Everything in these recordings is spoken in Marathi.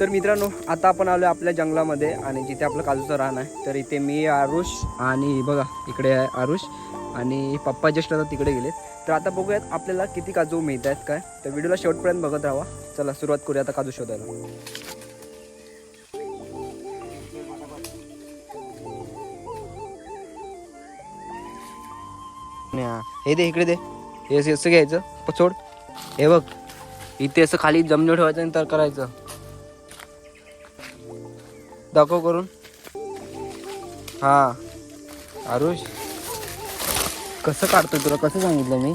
तर मित्रांनो आता आपण आलो आपल्या जंगलामध्ये आणि जिथे आपलं काजूचं रान आहे. तर इथे मी आरुष आणि बघा इकडे आहे आरुष आणि पप्पा जस्ट आता तिकडे गेले तर आता बघूयात आपल्याला किती काजू मिळत आहेत काय. तर व्हिडिओला शेवटपर्यंत बघत राहा. चला सुरुवात करूया आता काजू शोधायला. हे दे इकडे दे. हे असं घ्यायचं. पचोड हे बघ. इथे असं खाली जमलो ठेवायचं आणि तर करायचं. दाखव करून. हा. आरुष. कसं काढतोय तुला? कसं सांगितलं मी?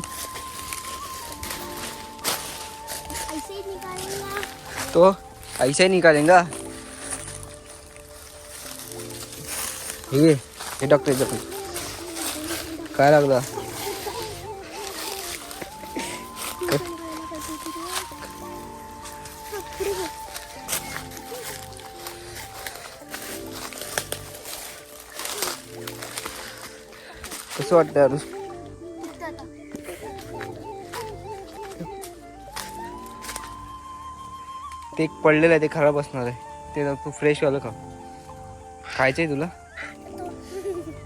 तो ऐसा ही निकालेंगा. हे हे डॉक्टर इथं काय लागलं? कसं वाटतं आरुष ते एक पडलेलं आहे ते खराब असणार आहे. ते तू फ्रेश वालं खा. खायचंय तुला?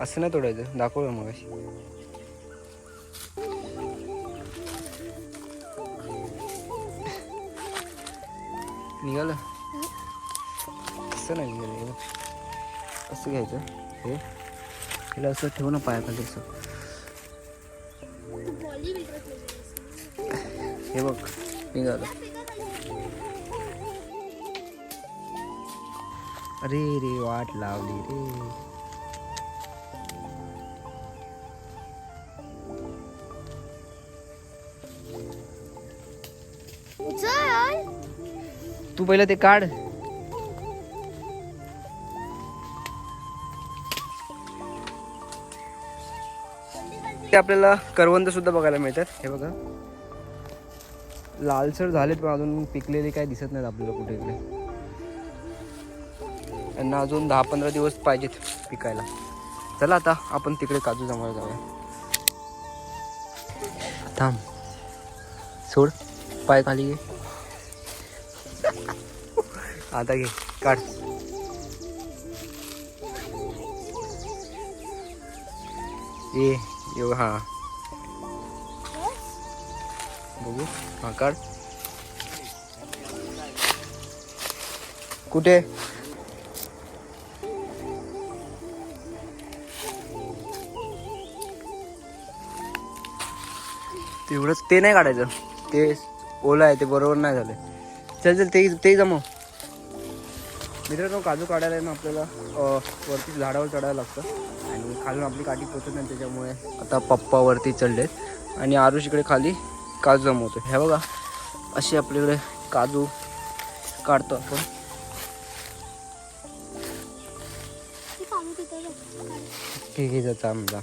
असं नाही तोडायचं. दाखव मग निघालं? असं नाही निघालं. असं घ्यायचं. हे. हिला असं ठेवू ना पायाखाली असं. हे बघ निघालं. अरे रे वाट लावली रे. तू पहिलं ते काढ. ते आपल्याला करवंद सुद्धा बघायला मिळतात. हे बघा. लालसर झालेत पण अजून पिकलेले काय दिसत नाहीत आपल्याला कुठे इकडे. त्यांना अजून दहा पंधरा दिवस पाहिजेत पिकायला. चला आता आपण तिकडे काजू जमायला जाऊया. थांब. सोड. पाय खाली घे. आता घे. काढ. ये. ये हा बघू हा काढ कुठे तेवढंच ते नाही काढायचं ते ओलं आहे ते बरोबर नाही झालं चल चल ते ते जमव मित्रांनो काजू काढायला आहे ना आपल्याला वरती झाडावर चढायला लागतं आणि खालून आपली काठी पोचत नाही त्याच्यामुळे आता पप्पा वरती चढलेत. आणि आरुष इकडे खाली काजू जमवतो हे बघा असे आपल्याकडे काजू काढतो आपण. ठीक आहे त्याचा आमचा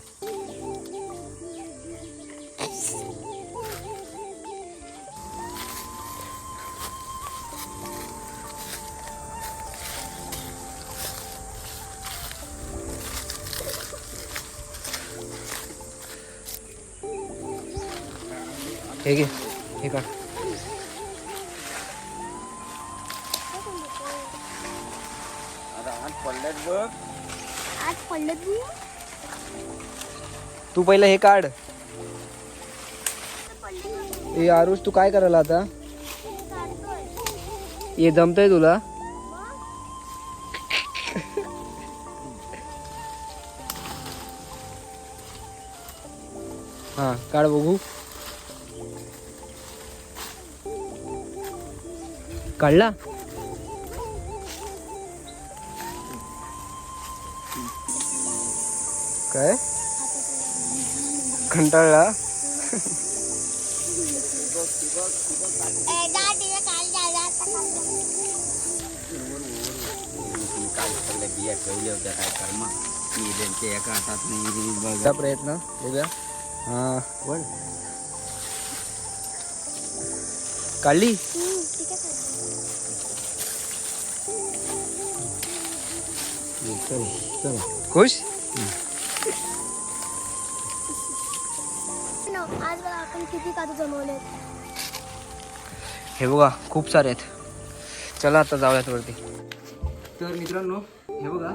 हे घे हे का आज पडलं तू तू पहिलं हे काढ. ए आरुष तू काय करायला आता? हे जमतंय तुला? हा काढ बघू. काढला काय? कंटाळला? बिया ठेवल्या होत्या काय कर्मा मी त्यांच्या एका हातात नाही बघा चा प्रयत्न हा. काढली? खुश आज बघा आपण किती काजू जमवले हे बघा खूप सारे आहेत. चला आता जाऊयात वरती. तर मित्रांनो हे बघा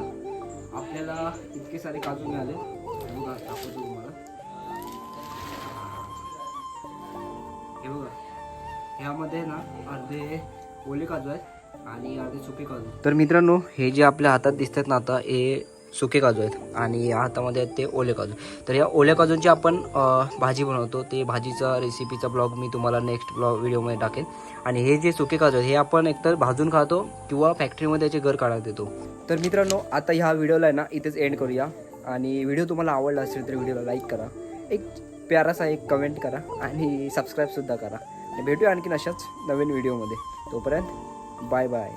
आपल्याला इतके सारे काजू मिळाले. हे बघा दाखवतो तुम्हाला. हे बघा ह्यामध्ये ना अर्धे ओले काजू आहेत आणि अर्धे सुके काजू तर मित्रांनो हे जे आपल्या हातात दिसतात ना आता हे सुके काजू आहेत आणि या हातामध्ये आहेत ते ओले काजू. तर या ओल्या काजूंची आपण भाजी बनवतो. ते भाजीचा रेसिपीचा ब्लॉग मी तुम्हाला नेक्स्ट ब्लॉग व्हिडिओमध्ये टाकेन. आणि हे जे सुके काजू आहेत हे आपण एकतर भाजून खातो किंवा फॅक्टरीमध्ये याचे घर काढायला देतो. तर मित्रांनो आता ह्या व्हिडिओला आहे ना इथेच एंड करूया. आणि व्हिडिओ तुम्हाला आवडला असेल तर व्हिडिओला लाईक करा. एक प्यारासा एक कमेंट करा आणि सबस्क्राईबसुद्धा करा. आणि भेटूया आणखीन अशाच नवीन व्हिडिओमध्ये तोपर्यंत बाय बाय